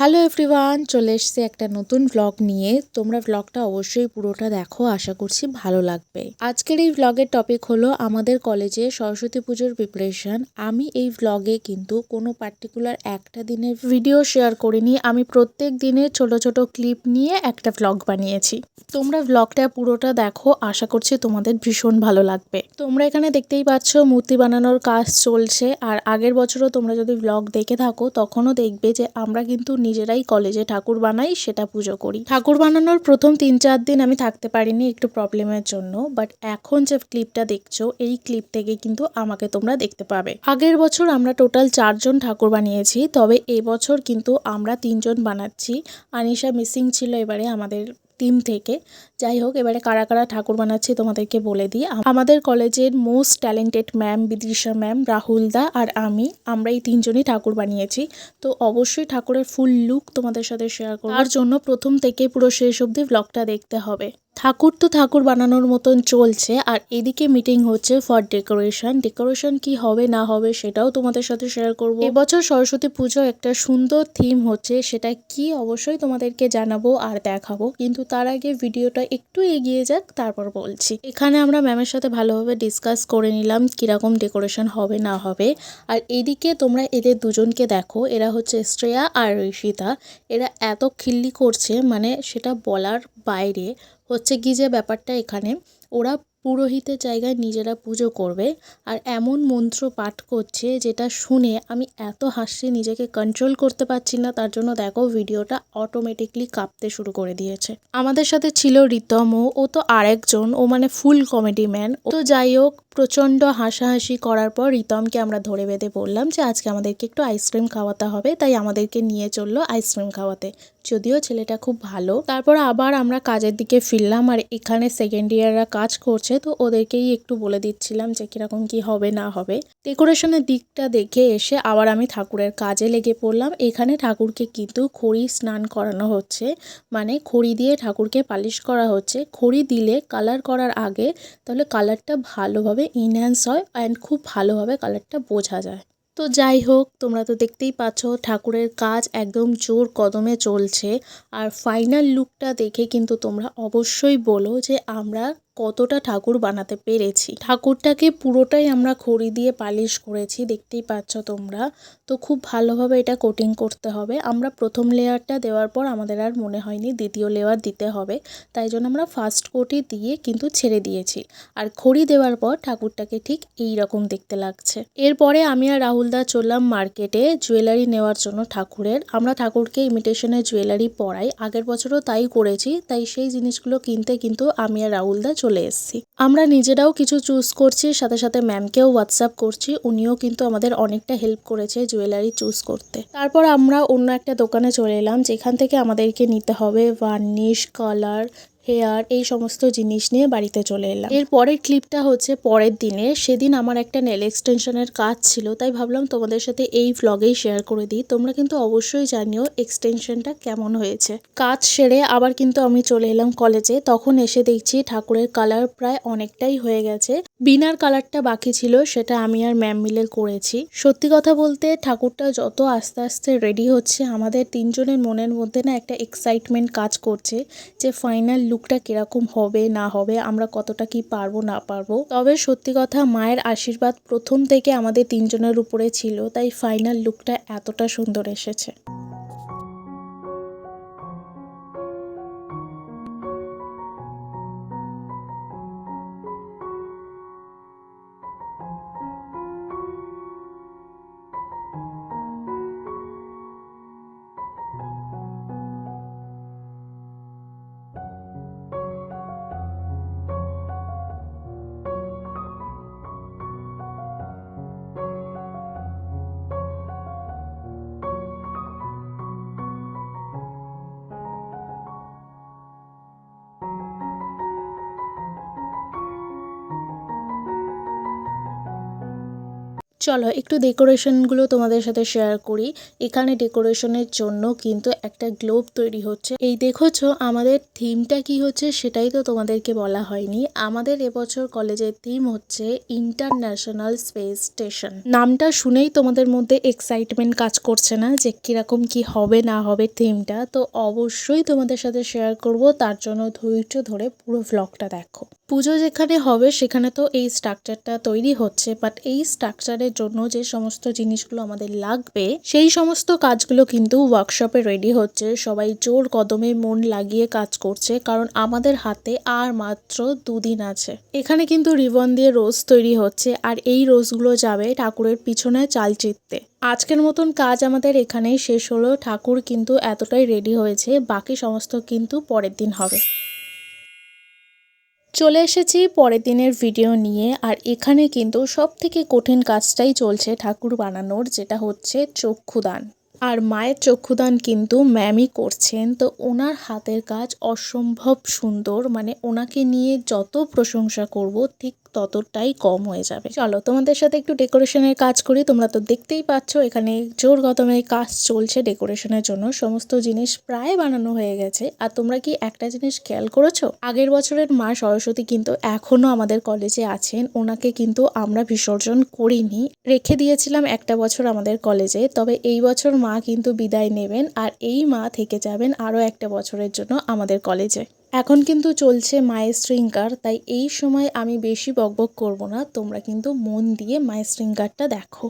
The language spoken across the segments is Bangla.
হ্যালো এভরিওয়ান চলে এসেছি একটা নতুন ভ্লগ নিয়ে। তোমরা ভ্লগটা অবশ্যই পুরোটা দেখো, আশা করছি ভালো লাগবে। আজকের এই ভ্লগের টপিক হলো আমাদের কলেজে সরস্বতী পুজোর প্রিপারেশন আমি এই ভ্লগে কিন্তু কোনো পার্টিকুলার একটা দিনের ভিডিও শেয়ার করিনি। আমি প্রত্যেক দিনের ছোট ছোট ক্লিপ নিয়ে একটা ভ্লগ বানিয়েছি। তোমরা ভ্লগটা পুরোটা দেখো, আশা করছি তোমাদের ভীষণ ভালো লাগবে। তোমরা এখানে দেখতেই পাচ্ছ, মূর্তি বানানোর কাজ চলছে। আর আগের বছরও তোমরা যদি ভ্লগ দেখে থাকো, তখনও দেখবে যে আমরা কিন্তু নিজেরাই কলেজে ঠাকুর বানাই, সেটা পুজো করি। ঠাকুর বানানোর প্রথম তিন চার দিন আমি থাকতে পারিনি একটু প্রবলেমের জন্য বাট এখন যে ক্লিপটা দেখছ, এই ক্লিপ থেকে কিন্তু আমাকে তোমরা দেখতে পাবে। আগের বছর আমরা টোটাল চারজন ঠাকুর বানিয়েছি, তবে এবছর কিন্তু আমরা তিনজন বানাচ্ছি। আনিশা মিসিং ছিল এবারে আমাদের টিম থেকে। যাই হোক, এবারে কারা কারা ঠাকুর বানাচ্ছি তোমাদেরকে বলে দিই। আম- আমাদের কলেজের most talented ma'am Bidisha ma'am Rahul da আর আমি আমরা এই তিনজনই ঠাকুর বানিয়েছি। তো অবশ্যই ঠাকুরের ফুল লুক তোমাদের সাথে শেয়ার করব। তার জন্য প্রথম থেকে পুরো শেষ অবধি ব্লগটা দেখতে হবে। ঠাকুর তো ঠাকুর বানানোর মতন চলছে, আর এদিকে মিটিং হচ্ছে ফর ডেকোরেশন ডেকোরেশন কি হবে, না হবে সেটাও তোমাদের সাথে শেয়ার করব। এবছর সরস্বতী পুজো একটা সুন্দর থিম হচ্ছে, সেটা কি অবশ্যই তোমাদেরকে জানাব আর দেখাবো। কিন্তু তার আগে ভিডিওটা একটু এগিয়ে যাক, তারপর বলছি। এখানে আমরা ম্যামের সাথে ভালোভাবে ডিসকাস করে নিলাম কীরকম ডেকোরেশন হবে, না হবে। আর এদিকে তোমরা এদের দুজনকে দেখো, এরা হচ্ছে শ্রেয়া আর ঋষিতা। এরা এত খিল্লি করছে মানে সেটা বলার বাইরে। হচ্ছে কি যে ব্যাপারটা এখানে ওরা পুরোহিতের জায়গায় নিজেরা পুজো করবে আর এমন মন্ত্র পাঠ করছে যেটা শুনে আমি এত হাসি নিজেকে কন্ট্রোল করতে পারছি না, তার জন্য দেখো ভিডিওটা অটোমেটিকলি কাঁপতে শুরু করে দিয়েছে। আমাদের সাথে ছিল রিতম, ও তো আরেকজন, ও মানে ফুল কমেডি ম্যান ও তো যাই হোক, প্রচণ্ড হাসাহাসি করার পর রিতমকে আমরা ধরে বেঁধে বললাম যে আজকে আমাদেরকে একটু আইসক্রিম খাওয়াতে হবে, তাই আমাদেরকে নিয়ে চলল আইসক্রিম খাওয়াতে। যদিও ছেলেটা খুব ভালো। তারপর আবার আমরা কাজের দিকে ফিরলাম আর এখানে সেকেন্ড ইয়াররা কাজ করছে। তো ওদেরকেই একটু বলে দিচ্ছিলাম যে কীরকম কি হবে, না হবে। ডেকোরেশনের দিকটা দেখে এসে আবার আমি ঠাকুরের কাজে লেগে পড়লাম। এখানে ঠাকুরকে কিন্তু খড়ি স্নান করানো হচ্ছে। মানে খড়ি দিয়ে ঠাকুরকে পালিশ করা হচ্ছে। খড়ি দিলে কালার করার আগে তাহলে কালারটা ভালোভাবে ইনহ্যান্স হয় অ্যান্ড খুব ভালোভাবে কালারটা বোঝা যায়। তো যাই হোক, তোমরা তো দেখতেই পাচ্ছ ঠাকুরের কাজ একদম জোর কদমে চলছে। আর ফাইনাল লুকটা দেখে কিন্তু তোমরা অবশ্যই বলো যে আমরা কতটা ঠাকুর বানাতে পেরেছি। ঠাকুরটাকে পুরোটাই আমরা খড়ি দিয়ে পালিশ করেছি, দেখতেই পাচ্ছ তোমরা। তো খুব ভালোভাবে এটা কোটিং করতে হবে। আমরা প্রথম লেয়ারটা দেওয়ার পর আমাদের আর মনে হয়নি দ্বিতীয় লেয়ার দিতে হবে। তাই জন্য আমরা ফার্স্ট কোটি দিয়ে কিন্তু ছেড়ে দিয়েছি। আর খড়ি দেওয়ার পর ঠাকুরটাকে ঠিক এই রকম দেখতে লাগছে। এরপরে আমি আর রাহুলদা চললাম মার্কেটে জুয়েলারি নেওয়ার জন্য ঠাকুরের। আমরা ঠাকুরকে ইমিটেশনের জুয়েলারি পরাই। আগের বছরও তাই করেছি। তাই সেই জিনিসগুলো কিনতে কিন্তু আমি আর রাহুলদা চলে এসেছি। আমরা নিজেরাও কিছু চুজ করছি, সাথে সাথে ম্যামকেও হোয়াটসঅ্যাপ করছি, উনিও কিন্তু আমাদের অনেকটা হেল্প করেছে জুয়েলারি চুজ করতে। তারপর আমরা অন্য একটা দোকানে চলে এলাম, যেখান থেকে আমাদেরকে নিতে হবে ভার্নিশ কালার হেয়ার, এই সমস্ত জিনিস নিয়ে বাড়িতে চলে এলাম। এর পরের ক্লিপটা হচ্ছে পরের দিনে। সেদিন আমার একটা নেল এক্সটেনশনের কাজ ছিল, তাই ভাবলাম তোমাদের সাথে এই ভ্লগেই শেয়ার করে দিই। তোমরা কিন্তু অবশ্যই জানিও এক্সটেনশনটা কেমন হয়েছে। কাজ সেরে আবার কিন্তু আমি চলে এলাম কলেজে তখন এসে দেখছি ঠাকুরের কালার প্রায় অনেকটাই হয়ে গেছে। বিনার কালারটা বাকি ছিল, সেটা আমি আর ম্যাম মিলে করেছি। সত্যি কথা বলতে, ঠাকুরটা যত আস্তে আস্তে রেডি হচ্ছে, আমাদের তিনজনের মনের মধ্যে না একটা এক্সাইটমেন্ট কাজ করছে যে ফাইনাল লুকটা কীরকম হবে, না হবে, আমরা কতটা কি পারব, না পারব। তবে সত্যি কথা, মায়ের আশীর্বাদ প্রথম থেকে আমাদের তিনজনের উপরে ছিল, তাই ফাইনাল লুকটা এতটা সুন্দর এসেছে। চলো একটু ডেকোরেশনগুলো তোমাদের সাথে শেয়ার করি। এখানে ডেকোরেশনের জন্য কিন্তু একটা গ্লোব তৈরি হচ্ছে। এই দেখোছো আমাদের থিমটা কি হচ্ছে সেটাই তো তোমাদেরকে বলা হয়নি। আমাদের এবছর কলেজের থিম হচ্ছে ইন্টারন্যাশনাল স্পেস স্টেশন। নামটা শুনেই তোমাদের মধ্যে এক্সাইটমেন্ট কাজ করছে না যে কীরকম কি হবে না হবে থিমটা। তো অবশ্যই তোমাদের সাথে শেয়ার করব, তার জন্য ধৈর্য ধরে পুরো ভ্লগটা দেখো। পুজো যেখানে হবে, সেখানে তো এই স্ট্রাকচারটা তৈরি হচ্ছে। বাট এই স্ট্রাকচারের জন্য যে সমস্ত জিনিসগুলো আমাদের লাগবে, সেই সমস্ত কাজগুলো কিন্তু ওয়ার্কশপে রেডি হচ্ছে। সবাই জোর কদমে মন লাগিয়ে কাজ করছে, কারণ আমাদের হাতে আর মাত্র দুদিন আছে। এখানে কিন্তু রিবন দিয়ে রোজ তৈরি হচ্ছে, আর এই রোজগুলো যাবে ঠাকুরের পিছনে চালচিত্তে। আজকের মতন কাজ আমাদের এখানেই শেষ হলো। ঠাকুর কিন্তু এতটাই রেডি হয়েছে, বাকি সমস্ত কিন্তু পরের দিন হবে। চলে এসেছি পরের দিনের ভিডিও নিয়ে। আর এখানে কিন্তু সব থেকে কঠিন কাজটাই চলছে ঠাকুর বানানোর, যেটা হচ্ছে চক্ষুদান। আর মায়ের চক্ষুদান কিন্তু ম্যামই করছেন। তো ওনার হাতের কাজ অসম্ভব সুন্দর। মানে ওনাকে নিয়ে যত প্রশংসা করব, ঠিক ততটাই কম হয়ে যাবে। চলো, তোমাদের সাথে একটু ডেকোরেশনের কাজ করি। তোমরা তো দেখতেই পাচ্ছ, এখানে জোর গতমে কাজ চলছে ডেকোরেশনের জন্য। সমস্ত জিনিস প্রায় বানানো হয়ে গেছে। আর তোমরা কি একটা জিনিস খেয়াল করেছ? আগের বছরের মা সরস্বতী কিন্তু এখনও আমাদের কলেজে আছেন। ওনাকে কিন্তু আমরা বিসর্জন করিনি। রেখে দিয়েছিলাম একটা বছর আমাদের কলেজে। তবে এই বছর মা কিন্তু বিদায় নেবেন আর এই মা থেকে যাবেন আরও একটা বছরের জন্য আমাদের কলেজে। এখন কিন্তু চলছে মায়ের শৃঙ্গার তাই এই সময় আমি বেশি বকবক করব না। তোমরা কিন্তু মন দিয়ে মায়ের শৃঙ্গারটা দেখো।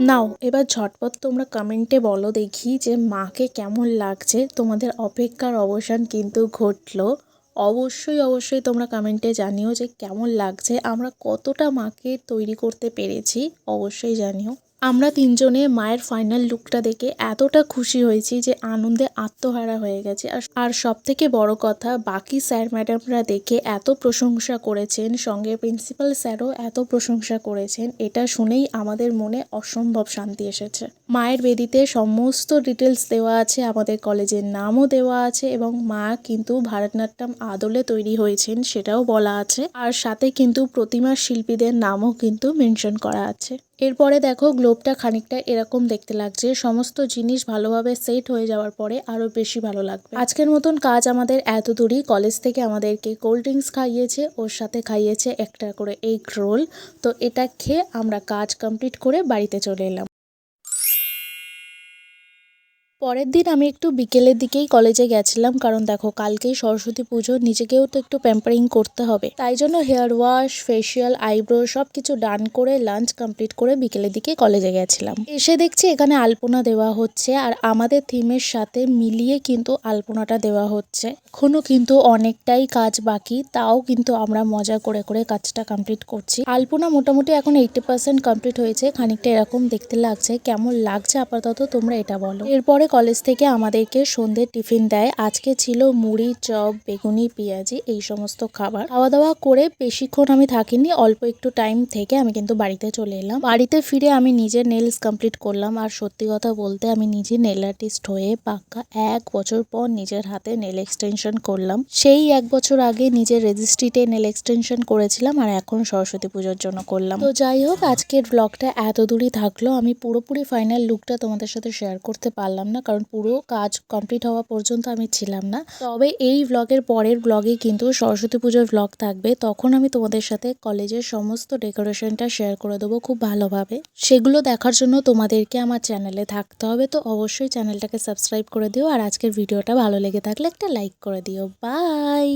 নাও, এবার ঝটপট তোমরা কমেন্টে বলো দেখি যে মাকে কেমন লাগছে। তোমাদের অপেক্ষার অবসান কিন্তু ঘটলো। অবশ্যই অবশ্যই তোমরা কমেন্টে জানিও যে কেমন লাগছে। আমরা কতটা মাকে তৈরি করতে পেরেছি, অবশ্যই জানিও। আমরা তিনজনে মায়ের ফাইনাল লুকটা দেখে এতটা খুশি হয়েছি যে আনন্দে আত্মহারা হয়ে গেছে। আর সব থেকে বড় কথা, বাকি স্যার ম্যাডামরা দেখে এত প্রশংসা করেছেন, সঙ্গে প্রিন্সিপাল স্যারও এত প্রশংসা করেছেন, এটা শুনেই আমাদের মনে অসম্ভব শান্তি এসেছে। মায়ের বেদিতে সমস্ত ডিটেলস দেওয়া আছে, আমাদের কলেজের নামও দেওয়া আছে এবং মা কিন্তু ভারতনাট্যম আদলে তৈরি হয়েছেন সেটাও বলা আছে। আর সাথে কিন্তু প্রতিমার শিল্পীদের নামও কিন্তু মেনশন করা আছে। এরপরে দেখো গ্লোবটা খানিকটা এরকম দেখতে লাগছে। সমস্ত জিনিস ভালোভাবে সেট হয়ে যাওয়ার পরে আরও বেশি ভালো লাগবে। আজকের মতন কাজ আমাদের এত দূরই। কলেজ থেকে আমাদেরকে কোল্ড ড্রিঙ্কস খাইয়েছে, ওর সাথে খাইয়েছে একটা করে এগ রোল তো এটা খেয়ে আমরা কাজ কমপ্লিট করে বাড়িতে চলে এলাম। পরের দিন আমি একটু বিকেলের দিকেই কলেজে গেছিলাম, কারণ দেখো কালকেই সরস্বতী পুজো, নিজেকেও তো একটু প্যাম্পারিং করতে হবে। তাই জন্য হেয়ার ওয়াশ ফেসিয়াল আইব্রো সব কিছু ডান করে লাঞ্চ কমপ্লিট করে বিকেলের দিকে কলেজে গেছিলাম। এসে দেখছি এখানে আলপনা দেওয়া হচ্ছে, আর আমাদের থিমের সাথে মিলিয়ে কিন্তু আলপনাটা দেওয়া হচ্ছে। এখনও কিন্তু অনেকটাই কাজ বাকি, তাও কিন্তু আমরা মজা করে করে কাজটা কমপ্লিট করছি। আলপনা মোটামুটি এখন এইটি পার্সেন্ট কমপ্লিট হয়েছে, খানিকটা এরকম দেখতে লাগছে, কেমন লাগছে আপাতত তোমরা এটা বলো। এরপরে কলেজ থেকে আমাদেরকে সন্ধ্যের টিফিন দেয়। আজকে ছিল মুড়ি, চপ, বেগুনি, পেঁয়াজি এই সমস্ত খাবার। খাওয়া দাওয়া করে বেশিক্ষণ আমি থাকিনি, অল্প একটু টাইম থেকে আমি কিন্তু বাড়িতে চলে এলাম। বাড়িতে ফিরে আমি নিজের নেলস কমপ্লিট করলাম আর সত্যি কথা বলতে আমি নিজে নেল আর্টিস্ট হয়ে পাক্কা এক বছর পর নিজের হাতে নেল এক্সটেনশন করলাম। সেই এক বছর আগে নিজের রেজিস্ট্রিতে নেল এক্সটেনশন করেছিলাম আর এখন সরস্বতী পুজোর জন্য করলাম। তো যাই হোক, আজকের ব্লগটা এত দূরই থাকল। আমি পুরোপুরি ফাইনাল লুকটা তোমাদের সাথে শেয়ার করতে পারলাম না, কারণ পুরো কাজ কমপ্লিট হওয়া পর্যন্ত আমি ছিলাম না। তবে এই ব্লগের পরের ব্লগে কিন্তু সরস্বতী পুজোর ব্লগ থাকবে। তখন আমি তোমাদের সাথে কলেজের সমস্ত ডেকোরেশনটা শেয়ার করে দেবো খুব ভালোভাবে। সেগুলো দেখার জন্য তোমাদেরকে আমার চ্যানেলে থাকতে হবে, তো অবশ্যই চ্যানেলটাকে সাবস্ক্রাইব করে দিও। আর আজকের ভিডিওটা ভালো লেগে থাকলে একটা লাইক করে দিও। বাই